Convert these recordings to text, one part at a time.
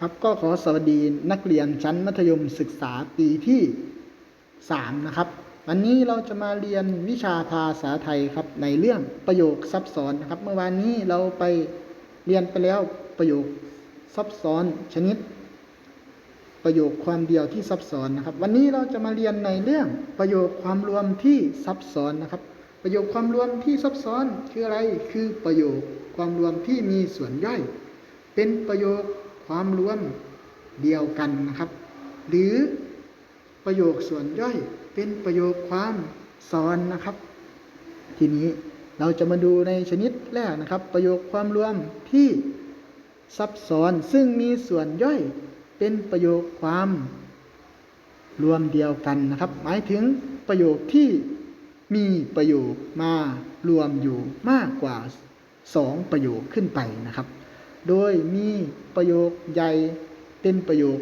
ครับก็ขอสวัสดีนักเรียนชั้นมัธยมศึกษาปีที่ 3 นะครับ วันนี้เราจะมาเรียนวิชาภาษาไทยครับในเรื่องประโยคซับซ้อนนะครับ เมื่อวานนี้เราไปเรียนไปแล้วประโยคซับซ้อนชนิด ประโยคความเดียวที่ซับซ้อนนะครับ วันนี้เราจะมาเรียนในเรื่องประโยคความรวมที่ซับซ้อนนะครับ ประโยคความรวมที่ซับซ้อนคืออะไรคือประโยคความรวมที่มีส่วนย่อยเป็นประโยค ความรวมเดียวกันนะครับ หรือประโยคส่วนย่อยเป็นประโยคความซ้อนนะครับ ทีนี้เราจะมาดูในชนิดแรกนะครับ ประโยคความรวมที่ซับซ้อนซึ่งมีส่วนย่อยเป็นประโยคความรวมเดียวกันนะครับ หมายถึงประโยคที่มีประโยคมารวมอยู่มากกว่าสองประโยคขึ้นไปนะครับ โดยมีประโยคใหญ่เป็นประโยค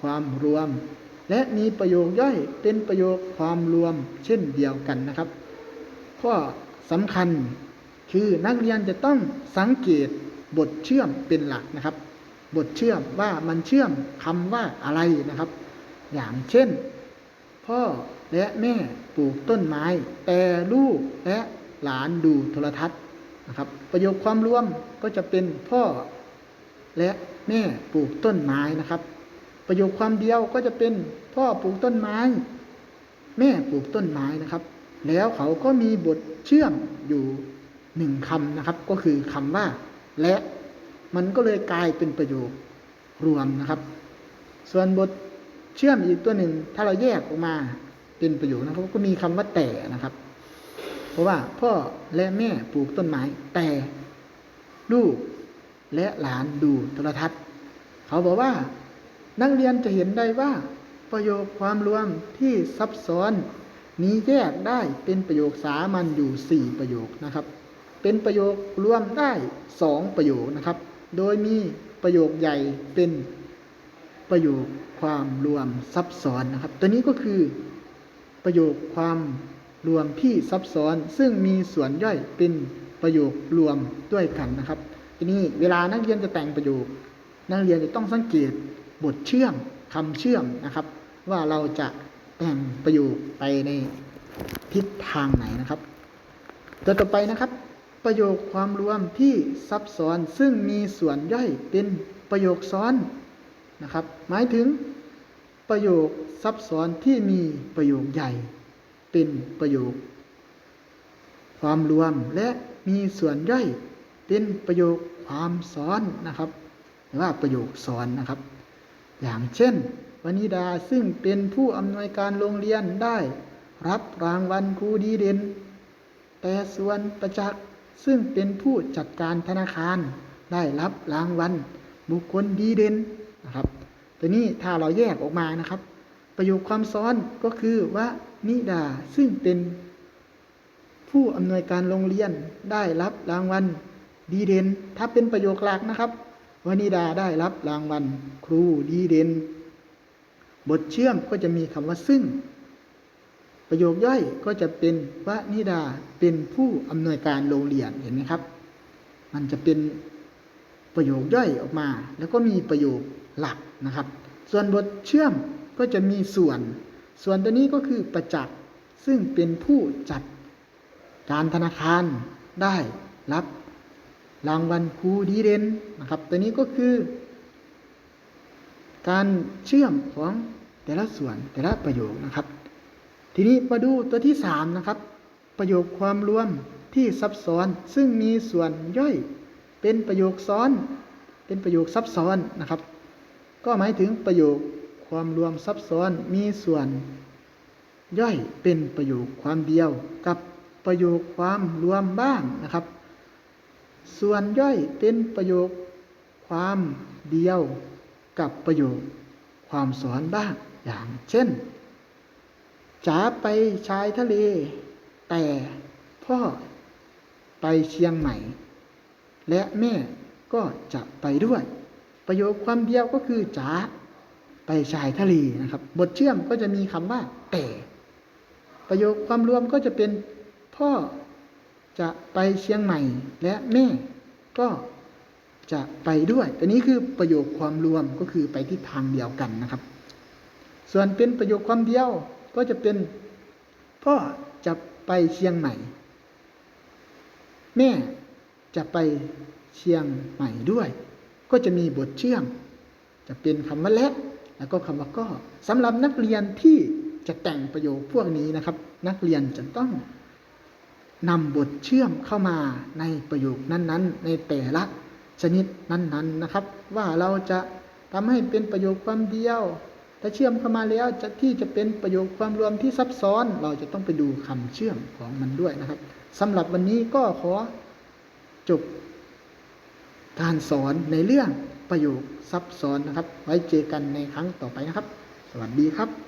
ความรวม และมีประโยคย่อยเป็นประโยคความรวมเช่นเดียวกันนะครับ ข้อสำคัญคือนักเรียนจะต้องสังเกตบทเชื่อมเป็นหลักนะครับ บทเชื่อมว่ามันเชื่อมคำว่าอะไรนะครับ อย่างเช่น พ่อและแม่ปลูกต้นไม้ แต่ลูกและหลานดูโทรทัศน์นะครับ ประโยคความรวมก็จะเป็นพ่อ และแม่ปลูกต้นไม้นะครับ ประโยคความเดียวก็จะเป็นพ่อปลูกต้นไม้ แม่ปลูกต้นไม้นะครับ แล้วเขาก็มีบทเชื่อมอยู่หนึ่งคำนะครับ ก็คือคำว่า และมันก็เลยกลายเป็นประโยครวมนะครับ ส่วนบทเชื่อมอีกตัวหนึ่ง ถ้าเราแยกออกมาเป็นประโยคนะครับ ก็มีคำว่าแต่นะครับ เพราะว่าพ่อและแม่ปลูกต้นไม้แต่ลูก และหลานดูโทรทัศน์ เขาบอกว่า นักเรียนจะเห็นได้ว่า ประโยคความรวมที่ซับซ้อน นี้แยกได้เป็นประโยคสามัญอยู่ 4 ประโยคนะครับ เป็นประโยครวมได้ 2 ประโยคนะครับ โดยมีประโยคใหญ่เป็นประโยคความรวมซับซ้อนนะครับ ตัวนี้ก็คือประโยคความรวมที่ซับซ้อน ซึ่งมีส่วนย่อยเป็นประโยครวมด้วยกันนะครับ ทีนี้เวลานักเรียนจะแต่งประโยค นักเรียนจะต้องสังเกตบทเชื่อมคำเชื่อมนะครับ ว่าเราจะแต่งประโยคไปในทิศทางไหนนะครับตัวต่อไปนะครับ ประโยคความรวมที่ซับซ้อนซึ่งมีส่วนย่อยเป็นประโยคซ้อนนะครับ หมายถึงประโยคซับซ้อนที่มีประโยคใหญ่ เป็นประโยค ความรวมและมีส่วนย่อย เป็นประโยคความซ้อนนะครับ หรือว่าประโยคซ้อนนะครับ อย่างเช่นวนิดาซึ่งเป็นผู้อำนวยการโรงเรียนได้ รับรางวัลครูดีเด่นแต่ส่วนประจักษ์ซึ่งเป็นผู้จัดการธนาคาร ได้รับรางวัลบุคคลดีเด่นนะครับตัวนี้ถ้าเราแยกออกมานะครับ ประโยคความซ้อนก็คือว่านิดาซึ่งเป็นผู้อำนวยการโรงเรียนได้รับรางวัล ดีเด่นถ้าเป็นประโยคหลักนะครับวนิดาได้รับรางวัลครูดีเด่นบทเชื่อมก็จะมีคำว่าซึ่ง ประโยคย่อยก็จะเป็นวนิดาเป็นผู้อำนวยการโรงเรียนเห็นไหมครับ มันจะเป็นประโยคย่อยออกมา แล้วก็มีประโยคหลักนะครับ ส่วนบทเชื่อมก็จะมีส่วน ส่วนตัวนี้ก็คือประจักษ์ซึ่งเป็นผู้จัดการธนาคารได้รับ รางวัลครูดีเด่นนะครับ ตัวนี้ก็คือ การเชื่อมของแต่ละส่วนแต่ละประโยคนะครับ ทีนี้มาดูตัวที่สามนะครับ ประโยคความรวมที่ซับซ้อนซึ่งมีส่วนย่อยเป็นประโยคซ้อน เป็นประโยคซับซ้อนนะครับ ก็หมายถึงประโยคความรวมซับซ้อนมีส่วน ย่อยเป็นประโยคความเดียวกับประโยคความรวมบ้างนะครับ ส่วนย่อยเป็นประโยค ความเดียวกับประโยค ความสอนบ้างอย่างเช่นจ๋าไปชายทะเล แต่พ่อไปเชียงใหม่ และแม่ก็จะไปด้วย ประโยคความเดียวก็คือจ๋าไปชายทะเลนะครับ บทเชื่อมก็จะมีคำว่าแต่ ประโยคความรวมก็จะเป็นพ่อ จะไปเชียงใหม่และแม่ก็จะไปด้วย อันนี้คือประโยคความรวมก็คือไปทิศทางเดียวกันนะครับ ส่วนเป็นประโยคความเดียวก็จะเป็นพ่อจะไปเชียงใหม่ แม่จะไปเชียงใหม่ด้วย ก็จะมีบทเชื่อม จะเป็นคำว่าและแล้วก็คำว่าก็สำหรับนักเรียนที่จะแต่งประโยคพวกนี้นะครับ นักเรียนจะต้อง นำบทเชื่อมเข้ามาในประโยคนั้นๆ ในแต่ละชนิดนั้นๆนะครับ ว่าเราจะทำให้เป็นประโยคความเดียว ถ้าเชื่อมเข้ามาแล้วจะที่จะเป็นประโยคความรวมที่ซับซ้อน เราจะต้องไปดูคำเชื่อมของมันด้วยนะครับสำหรับวันนี้ก็ขอจบการสอนในเรื่องประโยคซับซ้อนนะครับ ไว้เจอกันในครั้งต่อไปนะครับ สวัสดีครับ